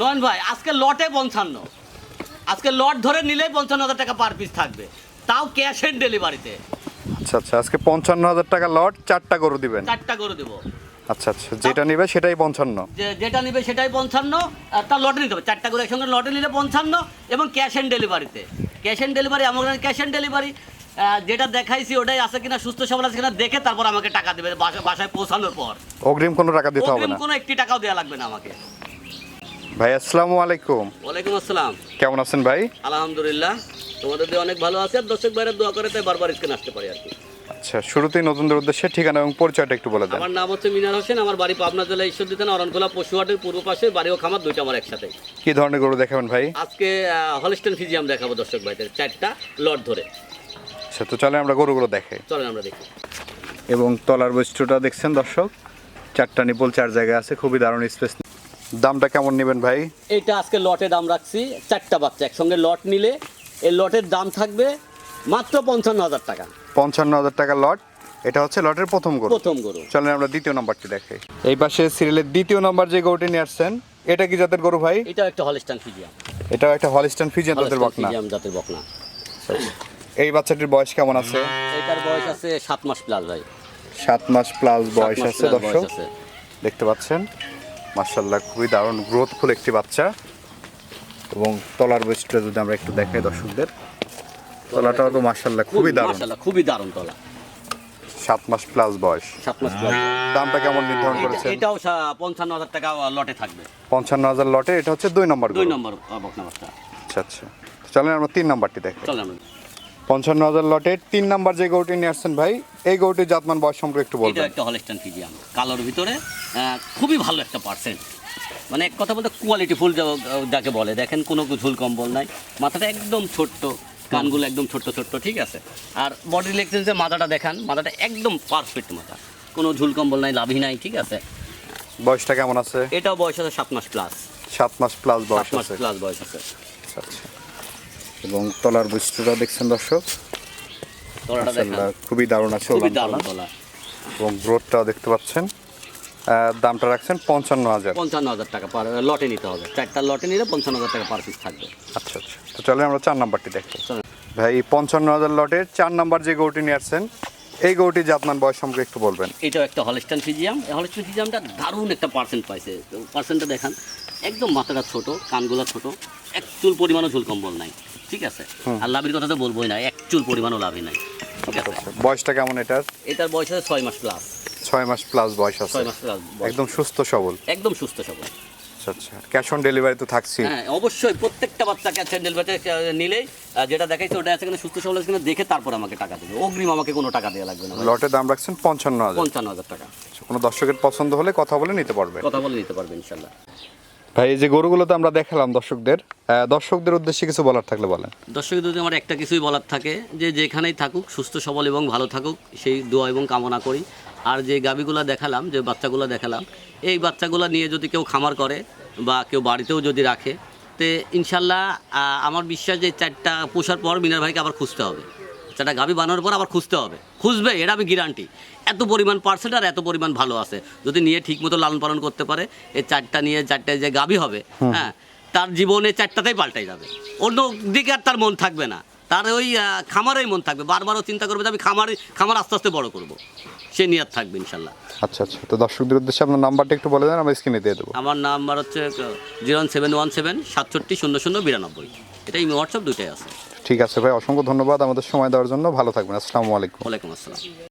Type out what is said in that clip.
নয়ন ভাই আজকে লটে পঞ্চান্ন। আজকে লট ধরে নিলেই পঞ্চান্ন হাজার টাকা পার পিস থাকবে। তাও ক্যাশ অন ডেলিভারিতে আচ্ছা আচ্ছা আজকে পঞ্চান্ন হাজার টাকা লট চারটা গরু দিবেন। চারটা করে দেবো। আচ্ছা আচ্ছা যেটা নিবে সেটাই পঞ্চান্ন। যেটা নিবে সেটাই পঞ্চান্ন আর তার লটে নিতে হবে। চারটা করে একসঙ্গে লটে নিলে পঞ্চান্ন এবং ক্যাশ অন ডেলিভারিতে ক্যাশ অন ডেলিভারি আমার ক্যাশ অন ডেলিভারি যেটা দেখাইছি ওটাই আছে কিনা সুস্থ সবল আছে কিনা দেখে তারপর আমাকে টাকা দেবে বাসায় পৌঁছানোর পর। অগ্রিম কোনো টাকা দিতে হবে অগ্রিম না। কোনো একটি টাকাও দেওয়া লাগবে না আমাকে। ভাই আসসালামু আলাইকুম। ওয়ালাইকুম আসসালাম। কেমন আছেন ভাই? আলহামদুলিল্লাহ। তোমাদের দিয়ে অনেক ভালো আছে আর দর্শক বাইরে দোয়া করে তাই বারবার স্ক্রিন আসতে পারি আর কি। আচ্ছা শুরুতেই নতুনদের উদ্দেশ্যে ঠিকানা এবং পরিচয়টা একটু বলে দেন। আমার নাম হচ্ছে মিনার হোসেন আমার বাড়ি পাবনা জেলা ঈশ্বরদী থানা অরণখোলা পশুহাটের পূর্ব পাশে বাড়ি ও খামার দুইটা আমার একসাথে। কি ধরনের গরু দেখাবেন ভাই? আজকে হলিস্টেন ফিজিয়াম দেখাবো দর্শক ভাইদের চারটা লট ধরে। আচ্ছা তো চলে আমরা গরুগুলো দেখাই। চলেন আমরা দেখি। এবং তলার বৈশিষ্ট্যটা দেখছেন দর্শক চারটা নিপল চার জায়গায় আছে খুবই দারুণ স্পেস দামটা কেমন নেবেন ভাই? এটা আজকে লটে দাম রাখছি চারটা বাচ্চা একসঙ্গে লট নিলে এই লটের দাম থাকবে মাত্র পঞ্চান্ন হাজার টাকা। পঞ্চান্ন হাজার টাকা লট এটা হচ্ছে লটের প্রথম গরু। প্রথম গরু। চলেন আমরা দ্বিতীয় নাম্বারটি দেখাই। এই পাশে সিরিয়ালের দ্বিতীয় নাম্বার যে গরুটি নিয়ে আসছেন এটা কি জাতের গরু ভাই? এটা একটা হলিস্টান ফিজিয়াম এটাও একটা হলিস্টান তাদের হলিস্টান বকনা। ফিজিয়াম জাতের বকনা। এই বাচ্চাটির বয়স কেমন আছে? এটার বয়স আছে সাত মাস প্লাস ভাই। সাত মাস প্লাস বয়স আছে দর্শক। আছে। দেখতে পাচ্ছেন? মার্শাল্লাহ খুবই দারুণ গ্রোথফুল একটি বাচ্চা। এবং তলার বৈশিষ্ট্য যদি আমরা একটু দেখাই দর্শকদের তলাটাও তো মার্শাল্লাহ খুবই দারুণ। খুবই দারুণ তলা। সাত মাস প্লাস বয়স। সাত মাস প্লাস দামটা কেমন নির্ধারণ করেছেন? এটাও পঞ্চান্ন হাজার টাকা লটে থাকবে। পঞ্চান্ন হাজার লটে এটা হচ্ছে দুই নম্বর দুই নম্বর বকনা বাচ্চা। আচ্ছা আচ্ছা। চলেন আমরা তিন নাম্বারটি দেখাই চলেন পঞ্চান্ন হাজার লটের তিন নাম্বার যে গরুটি নিয়ে আসছেন ভাই এই গরুটির জাতমান বয়স সম্পর্কে একটু বলবেন। একটা হলিস্টান ফিজিয়াম কালোর ভিতরে খুবই ভালো একটা পার্সেন্ট মানে এক কথা বলতে কোয়ালিটি ফুল যাকে বলে। দেখেন কোনো ঝুল কম্বল নাই। মাথাটা একদম ছোট্ট কানগুলো একদম ছোট্ট ছোট্ট ঠিক আছে? আর বডি লেগসেন্সের মাথাটা দেখান মাথাটা একদম পারফেক্ট মাথা। কোনো ঝুল কম্বল নাই লাভই নাই ঠিক আছে? বয়সটা কেমন আছে? এটাও বয়স আছে সাত মাস প্লাস সাত মাস প্লাস বয়স মাস আছে। প্লাস বয়স আছে। আচ্ছা আচ্ছা। এবং তলার বৈশিষ্ট্যটা দেখছেন দর্শক? খুবই দারুণ আছে এবং গ্রোথটাও দেখতে পাচ্ছেন। দামটা রাখছেন পঞ্চান্ন হাজার। পঞ্চান্ন হাজার টাকা পার লটে নিতে হবে। চারটা লটে নিলে পঞ্চান্ন হাজার টাকা পার পিস থাকবে। আচ্ছা আচ্ছা। তো চলে আমরা চার নাম্বারটি দেখি। ভাই পঞ্চান্ন হাজার লটের চার নাম্বার যে গরুটি নিয়ে আসছেন এই গরুটি যে আপনার বয়স সম্পর্কে একটু বলবেন। এটাও একটা হলিস্টান ফিজিয়াম এই হলিস্টান ফিজিয়ামটা দারুণ একটা পার্সেন্ট পাইছে। পার্সেন্টটা দেখান। একদম মাথাটা ছোট কানগুলো ছোট। এক চুল পরিমাণও ঝুল কম্বল নাই। ঠিক আছে? আর লাভের কথা তো বলবোই না এক চুল পরিমাণও লাভই নাই। ঠিক আছে? আচ্ছা, বয়সটা কেমন এটার? এটার বয়স আছে ছয় মাস প্লাস ছয় মাস প্লাস বয়স আছে। ছয় মাস প্লাস একদম সুস্থ সবল। একদম সুস্থ সবল। আচ্ছা ক্যাশ অন ডেলিভারি তো থাকছি হ্যাঁ অবশ্যই প্রত্যেকটা নিলেই যেটা দেখাইছে ওটা আছে সুস্থ সবল আছে দেখে তারপর আমাকে টাকা দেবে। অগ্রিম আমাকে কোনো টাকা দেওয়া লাগবে না। লটের দাম রাখছেন পঞ্চান্ন হাজার। পঞ্চান্ন হাজার টাকা। আচ্ছা, কোনো দর্শকের পছন্দ হলে কথা বলে নিতে পারবে। কথা বলে নিতে পারবে ইনশাল্লাহ। ভাই, এই যে গরুগুলো তো আমরা দেখালাম দর্শকদের দর্শকদের উদ্দেশ্যে কিছু বলার থাকলে বলেন। দর্শকদের যদি আমার একটা কিছুই বলার থাকে, যে যেখানেই থাকুক, সুস্থ, সবল এবং ভালো থাকুক, সেই দোয়া এবং কামনা করি। আর যে গাবিগুলো দেখালাম, যে বাচ্চাগুলো দেখালাম, এই বাচ্চাগুলো নিয়ে যদি কেউ খামার করে বা কেউ বাড়িতেও যদি রাখে, তে ইনশাল্লাহ আমার বিশ্বাস যে চারটা পোষার পর মিনার ভাইকে আবার খুঁজতে হবে। চারটা গাবি বানানোর পর আবার খুঁজতে হবে। খুঁজবে এটা আমি গ্যারান্টি এত পরিমাণ পার্সেন্ট আর এত পরিমাণ ভালো আছে। যদি নিয়ে ঠিক মতো লালন পালন করতে পারে এই চারটা নিয়ে চারটে যে গাবি হবে হ্যাঁ তার জীবনে চারটাতেই পাল্টাই যাবে। অন্য দিকে আর তার মন থাকবে না। তার ওই খামারেই মন থাকবে। বারবারও চিন্তা করবে যে আমি খামার খামার আস্তে আস্তে বড় করব। সে নিয়াত থাকবে ইনশাল্লাহ। আচ্ছা আচ্ছা। তো দর্শকদের উদ্দেশ্যে আপনার নাম্বারটা একটু বলে দেন আমরা স্ক্রিনে দিয়ে দেবো। আমার নাম্বার হচ্ছে জিরো সেভেন ওয়ান সেভেন সাতষট্টি শূন্য শূন্য বিরানব্বই। এটাই হোয়াটসঅ্যাপ দুইটাই আছে। ঠিক আছে ভাই, অসংখ্য ধন্যবাদ আমাদের সময় দেওয়ার জন্য। ভালো থাকবেন, আসসালামু আলাইকুম। ওয়ালাইকুম আসসালাম।